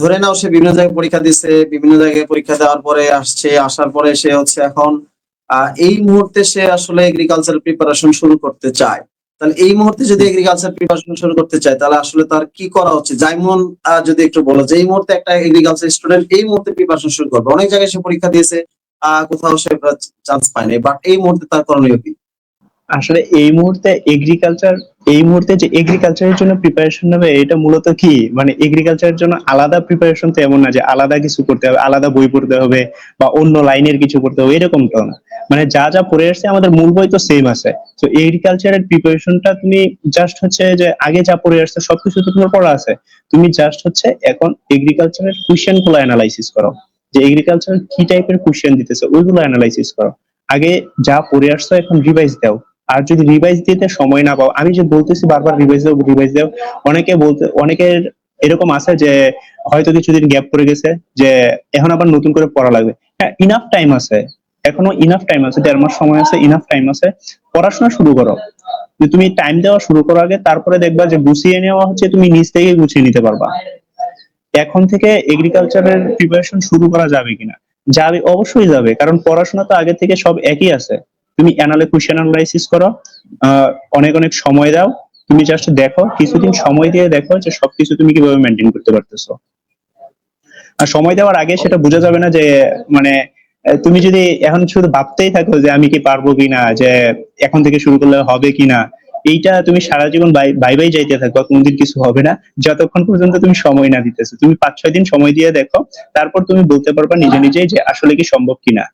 ধরে নাও সে বিভিন্ন জায়গায় পরীক্ষা দিচ্ছে বিভিন্ন জায়গায় পরীক্ষা দেওয়ার পরে আসছে আসার পরে সে হচ্ছে এখন এই মুহূর্তে সে আসলে এগ্রিকালচার প্রিপারেশন শুরু করতে চায়। তাহলে এই মুহূর্তে যদি এগ্রিকালচার প্রিপারেশন শুরু করতে চায় তাহলে আসলে তার কি করা হচ্ছে যেমন আহ, যদি একটু বলো যে এই মুহূর্তে একটা এগ্রিকালচার স্টুডেন্ট এই মুহূর্তে প্রিপারেশন শুরু করবে। অনেক জায়গায় সে পরীক্ষা দিয়েছে কোথাও সে চান্স পায়নি বাট এই মুহূর্তে তার করণীয় কি? আসলে এই মুহূর্তে এগ্রিকালচার এই মুহূর্তে যে এগ্রিকালচারের জন্য প্রিপারেশন নেবে, এটা মূলত কি? মানে এগ্রিকালচারের জন্য আলাদা প্রিপারেশন তো এমন না যে আলাদা কিছু করতে হবে, আলাদা বই পড়তে হবে বা অন্য লাইনের কিছু করতে হবে এরকম তো না। মানে যা যা পড়ে আসছে, আমাদের মূল বই তো সেম আছে। তো এগ্রিকালচারের প্রিপারেশনটা তুমি জাস্ট হচ্ছে যে আগে যা পড়ে আসছে, সবকিছু তো তোমার পড়া আছে। তুমি জাস্ট হচ্ছে এখন এগ্রিকালচারের কোশ্চেনগুলো অ্যানালাইসিস করো। যে এগ্রিকালচার কি টাইপের কোশ্চেন দিতেছে, ওইগুলো অ্যানালাইসিস করো। আগে যা পড়ে আসছো, এখন রিভাইজ দাও। আর যদি রিভাইজ দিতে সময় না পাও, আমি যে বলতেছি বারবার রিভাইজ দাও রিভাইজ দাও অনেকে বলতে, অনেকের এরকম আছে যে হয়তো কিছুদিন গ্যাপ পড়ে গেছে, যে এখন আবার নতুন করে পড়া লাগবে। হ্যাঁ ইনাফ টাইম আছে। এখনও ইনাফ টাইম আছে, দেড় মাস সময় আছে ইনাফ টাইম আছে। পড়াশোনা শুরু করো। যে তুমি টাইম দেওয়া শুরু করো আগে তারপরে দেখবা যে গুছিয়ে নেওয়া হচ্ছে, তুমি নিজ থেকে গুছিয়ে নিতে পারবা। এখন থেকে এগ্রিকালচারের প্রিপারেশন শুরু করা যাবে কিনা? যাবে, অবশ্যই যাবে। কারণ পড়াশোনা তো আগে থেকে সব একই আছে। তুমি অ্যানালে কোশ্চেন অ্যানালাইসিস করো অনেক অনেক সময় দাও। তুমি জাস্ট দেখো, কিছুদিন সময় দিয়ে দেখো যে সবকিছু তুমি কীভাবে মেনটেন করতে পারতেছো। আর সময় দেওয়ার আগে সেটা বোঝা যাবে না যে মানে তুমি যদি এখন শুধু ভাবতেই থাকো যে আমি কি পারব কিনা, যে এখন থেকে শুরু করলে হবে কিনা, এইটা তুমি সারা জীবন বাই বাই যাইতে থাকবা কোনদিন কিছু হবে না। যতক্ষণ পর্যন্ত তুমি সময় না দিতেছো। তুমি পাঁচ, ছয় দিন সময় দিয়ে দেখো, তারপর তুমি বলতে পারবা নিজে নিজেই যে আসলে কি সম্ভব কিনা।